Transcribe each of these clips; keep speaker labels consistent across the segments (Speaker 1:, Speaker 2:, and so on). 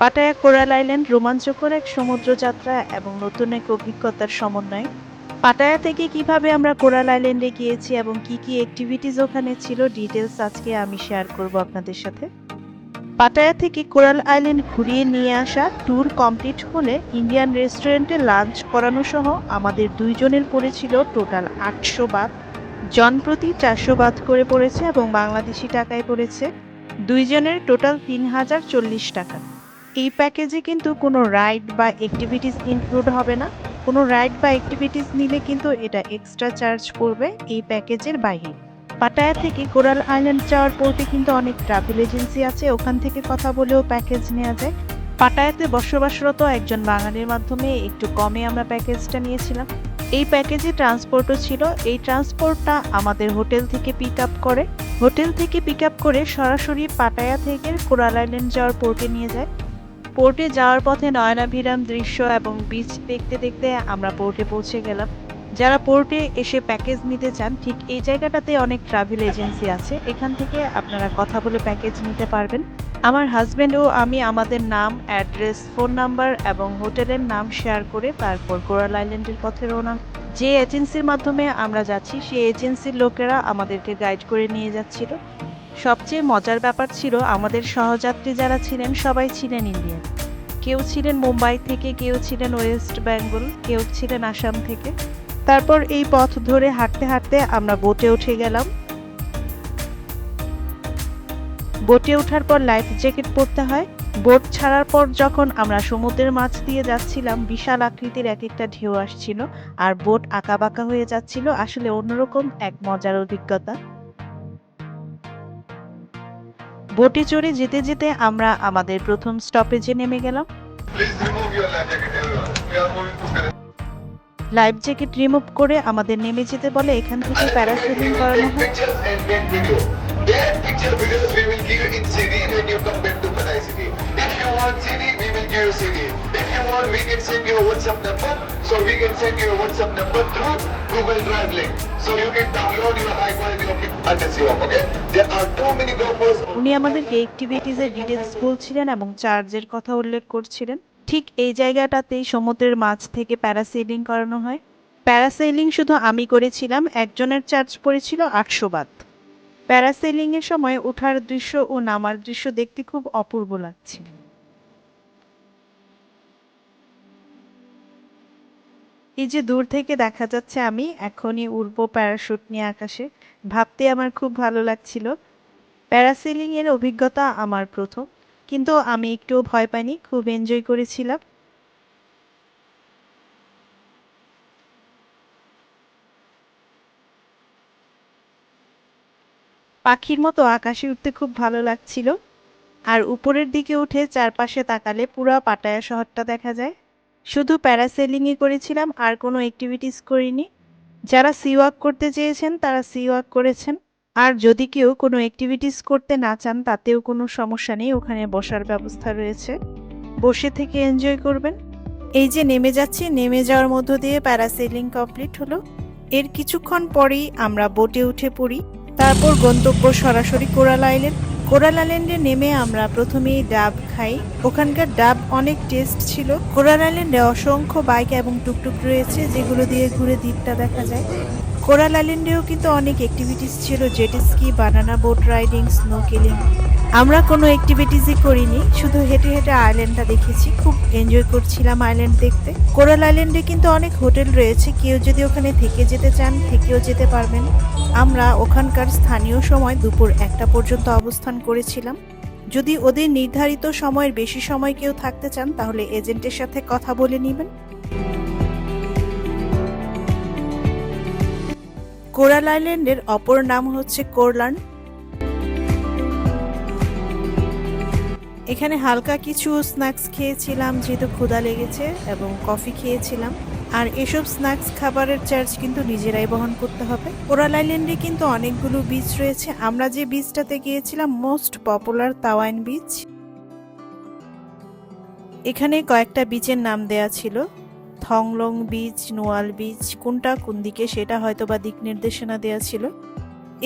Speaker 1: Pattaya coral island রোমাঞ্চকর এক সমুদ্র যাত্রা এবং নতুন এক অভিজ্ঞতার সমন্বয়। পাটায়া থেকে কীভাবে আমরা কোরাল আইল্যান্ডে গিয়েছি এবং কি কি অ্যাক্টিভিটিস ওখানে ছিল ডিটেলস আজকে আমি শেয়ার করব আপনাদের সাথে। পাটায়া থেকে কোরাল আইল্যান্ড ঘুরিয়ে নিয়ে আসা ট্যুর কমপ্লিট হলে ইন্ডিয়ান রেস্টুরেন্টে লাঞ্চ করানো সহ আমাদের দুইজনের পড়েছিল টোটাল আটশো বাদ। জন প্রতি চারশো বাদ করে পড়েছে এবং বাংলাদেশি টাকায় পড়েছে দুইজনের টোটাল তিন হাজার চল্লিশ টাকা। এই প্যাকেজে কিন্তু কোনো রাইড বা অ্যাক্টিভিটিস ইনক্লুড হবে না। কোনো রাইড বা অ্যাক্টিভিটিস নিলে কিন্তু এটা এক্সট্রা চার্জ পড়বে এই প্যাকেজের বাইরে। পাটায়া থেকে কোরাল আইল্যান্ড যাওয়ার পথে কিন্তু অনেক ট্রাভেল এজেন্সি আছে, ওখান থেকে কথা বলেও প্যাকেজ নেওয়া যায়। পাটায়াতে বসবাসরত একজন বাঙালির মাধ্যমে একটু কমে আমরা প্যাকেজটা নিয়েছিলাম। এই প্যাকেজে ট্রান্সপোর্টও ছিল। এই ট্রান্সপোর্টটা আমাদের হোটেল থেকে পিক আপ করে। হোটেল থেকে পিক আপ করে সরাসরি পাটায়া থেকে কোরাল আইল্যান্ড যাওয়ার পোর্টে নিয়ে যায়। পোর্টে যাওয়ার পথে নয়নাভিরাম দৃশ্য এবং বিচ দেখতে দেখতে আমরা পোর্টে পৌঁছে গেলাম। যারা পোর্টে এসে প্যাকেজ নিতে চান, ঠিক এই জায়গাটাতে অনেক ট্রাভেল এজেন্সি আছে। এখান থেকে আপনারা কথা বলে প্যাকেজ নিতে পারবেন। আমার হাজব্যান্ড ও আমি আমাদের নাম অ্যাড্রেস ফোন নাম্বার এবং হোটেলের নাম শেয়ার করে তারপর কোরাল আইল্যান্ডের পথে রওনা। যে এজেন্সির মাধ্যমে আমরা যাচ্ছি, সেই এজেন্সির লোকেরা আমাদেরকে গাইড করে নিয়ে যাচ্ছিল। সবচেয়ে মজার ব্যাপার ছিল আমাদের সহযাত্রী যারা ছিলেন সবাই ছিলেন ইন্ডিয়ান। কেউ ছিলেন মুম্বাই থেকে, কেউ ছিলেন ওয়েস্ট বেঙ্গল, কেউ ছিলেন আসাম থেকে। তারপর এই পথ ধরে হাঁটতে হাঁটতে আমরা বোটে উঠে গেলাম। বোটে ওঠার পর লাইফ জ্যাকেট পরতে হয়। বোট ছাড়ার পর যখন আমরা সমুদ্রের মাছ দিয়ে যাচ্ছিলাম, বিশাল আকৃতির এক একটা ঢেউ আসছিল আর বোট আঁকাবাঁকা হয়ে যাচ্ছিল। আসলে অন্যরকম এক মজার অভিজ্ঞতা। বোটে চড়ে যেতে যেতে আমরা আমাদের প্রথম স্টপেজে নেমে গেলাম। লাইফ জ্যাকেট রিমুভ করে আমাদের নেমে যেতে বলে এখান থেকে প্যারাসুটিং করানো হয়।
Speaker 2: Want, we can send you a WhatsApp number. So we can send you a WhatsApp number through Google Drive link. So you can download your high quality of of, okay? There are too many golfers
Speaker 1: উনি আমাদেরকে অ্যাক্টিভিটিসের details বলছিলেন এবং চার্জের কথা উল্লেখ করছিলেন ঠিক এই জায়গাটাতেই সমুদ্রের মাছ থেকে প্যারাসেলিং করানো হয় প্যারাসেলিং শুধু আমি করেছিলাম একজনের চার্জ পড়েছিল আটশো বাত প্যারাসেলিং এর সময় ওঠার দৃশ্য ও নামার দৃশ্য দেখতে খুব অপূর্ব লাগছিল এই যে দূর থেকে দেখা যাচ্ছে আমি, এখনই উড়বো প্যারাশুট নিয়ে আকাশে। ভাবতে আমার খুব ভালো লাগছিল। প্যারাসেলিং এর অভিজ্ঞতা আমার প্রথম, কিন্তু আমি একটুও ভয় পাইনি, খুব এনজয় করেছিলাম। পাখির মতো আকাশে উঠতে খুব ভালো লাগছিল। আর উপরের দিকে উঠে চারপাশে তাকালে পুরো পাটায়া শহরটা দেখা যায়। শুধু প্যারাসেলিংই করেছিলাম, আর কোনো অ্যাক্টিভিটিস করিনি। যারা সি ওয়াক করতে চেয়েছেন, তারা সি ওয়াক করেছেন। আর যদি কেউ কোনো অ্যাক্টিভিটিস করতে না চান, তাতেও কোনো সমস্যা নেই, ওখানে বসার ব্যবস্থা রয়েছে। বসে থেকে এনজয় করবেন। এই যে নেমে যাচ্ছি, নেমে যাওয়ার মধ্য দিয়ে প্যারাসেলিং কমপ্লিট হলো। এর কিছুক্ষণ পরেই আমরা বোটে উঠে পড়ি। তারপর গন্তব্য সরাসরি কোরাল আইল্যান্ড। কোরাল নেমে আমরা প্রথমেই ডাব খাই। ওখানকার ডাব অনেক টেস্ট ছিল। কোরাল আইল্যান্ডে অসংখ্য বাইক এবং টুকটুক রয়েছে যেগুলো দিয়ে ঘুরে দ্বীপটা দেখা যায়। কোরাল আইল্যান্ডেও কিন্তু অনেক অ্যাক্টিভিটিস ছিল jet ski banana boat riding snorkelling আমরা কোনো অ্যাক্টিভিটিসই করিনি, শুধু হেঁটে হেঁটে আইল্যান্ডটা দেখেছি, খুব এনজয় করছিলাম আইল্যান্ড দেখতে। কোরাল আইল্যান্ডে কিন্তু অনেক হোটেল রয়েছে, কেউ যদি ওখানে থেকে যেতে চান, থেকেও যেতে পারবেন। আমরা ওখানকার স্থানীয় সময় দুপুর একটা পর্যন্ত অবস্থান করেছিলাম। যদি ওদের নির্ধারিত সময়ের বেশি সময় কেউ থাকতে চান, তাহলে এজেন্টের সাথে কথা বলে নেবেন। কোরাল আইল্যান্ডের অপর নাম হচ্ছে কোরলান এখানে হালকা কিছু স্ন্যাক্স খেয়েছিলাম, যেহেতু ক্ষুধা লেগেছে এবং কফি খেয়েছিলাম। আর এসব স্ন্যাক্স খাবারের চার্জ কিন্তু নিজেরাই বহন করতে হবে। কোরাল আইল্যান্ডে কিন্তু অনেকগুলো বিচ রয়েছে। আমরা যে বিচটাতে গিয়েছিলাম মোস্ট পপুলার তাওয়াইন বিচ এখানে কয়েকটা বিচের নাম দেয়া ছিল। থংলং বিচ নোয়াল বিচ কোনটা কোন দিকে সেটা হয়তো বা দিক নির্দেশনা দেওয়া ছিল।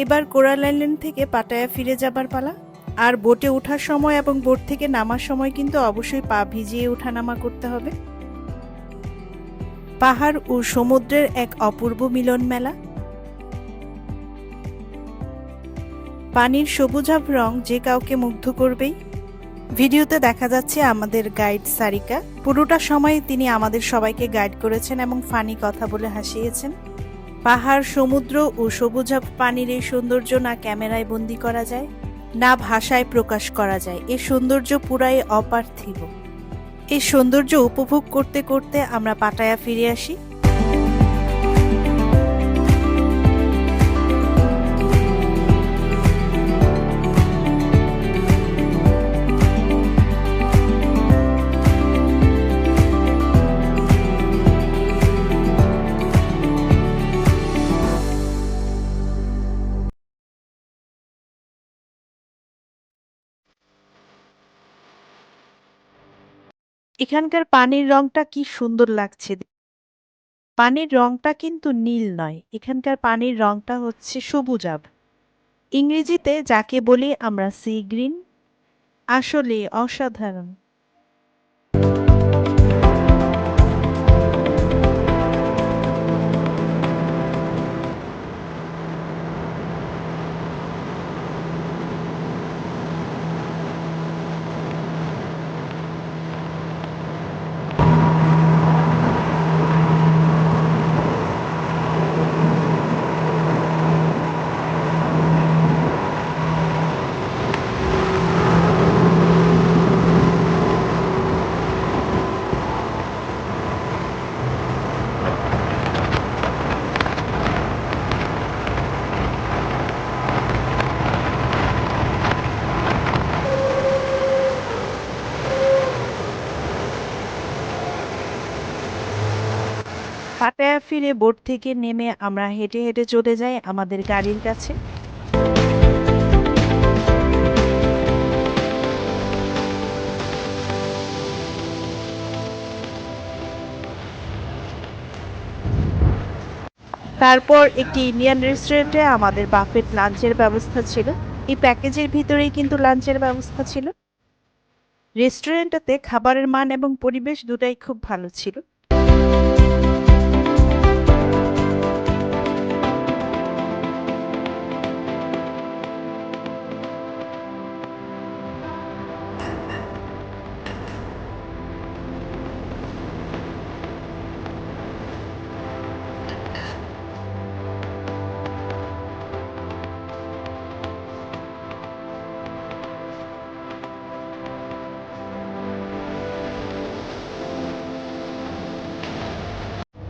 Speaker 1: এবার কোরাল আইল্যান্ড থেকে পাটায়া ফিরে যাবার পালা। আর বোটে ওঠার সময় এবং বোট থেকে নামার সময় কিন্তু অবশ্যই পা ভিজিয়ে ওঠানামা করতে হবে। পাহাড় ও সমুদ্রের এক অপূর্ব মিলন মেলা। পানির সবুজাভ রং যে কাউকে মুগ্ধ করবেই। ভিডিওতে দেখা যাচ্ছে আমাদের গাইড সারিকা। পুরোটা সময় তিনি আমাদের সবাইকে গাইড করেছেন এবং ফানি কথা বলে হাসিয়েছেন। পাহাড়, সমুদ্র ও সবুজাভ পানির এই সৌন্দর্য না ক্যামেরায় বন্দি করা যায়। না ভাষায় প্রকাশ করা যায়। এ সৌন্দর্য পুরাই অপার্থিব। এই সৌন্দর্য উপভোগ করতে করতে আমরা পাটায়া ফিরে আসি। এখানকার পানির রংটা কি সুন্দর লাগছে পানির রংটা কিন্তু নীল নয়, এখানকার পানির রংটা হচ্ছে সবুজাব ইংরেজিতে যাকে বলি আমরা সি গ্রিন আসলে অসাধারণ। পাটায়া ফিরে বোট থেকে নেমে আমরা হেঁটে হেঁটে চলে যাই আমাদের গাড়ির কাছে। তারপর একটি ইন্ডিয়ান রেস্টুরেন্টে আমাদের বাফেট লাঞ্চের ব্যবস্থা ছিল। এই প্যাকেজের ভিতরেই কিন্তু লাঞ্চের ব্যবস্থা ছিল। রেস্টুরেন্টটাতে খাবারের মান এবং পরিবেশ দুটাই খুব ভালো ছিল।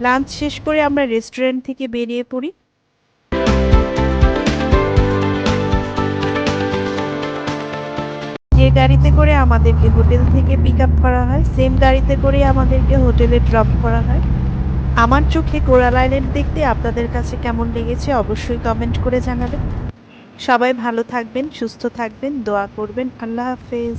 Speaker 1: লাঞ্চ শেষ করে আমরা রেস্টুরেন্ট থেকে বেরিয়ে পড়ি। যে গাড়িতে করে আমাদেরকে হোটেল থেকে পিক আপ করা হয় সেম গাড়িতে করে আমাদেরকে হোটেলে ড্রপ করা হয়। আমার চোখে কোরাল আইল্যান্ড দেখতে আপনাদের কাছে কেমন লেগেছে অবশ্যই কমেন্ট করে জানাবেন। সবাই ভালো থাকবেন, সুস্থ থাকবেন, দোয়া করবেন। আল্লাহ হাফেজ।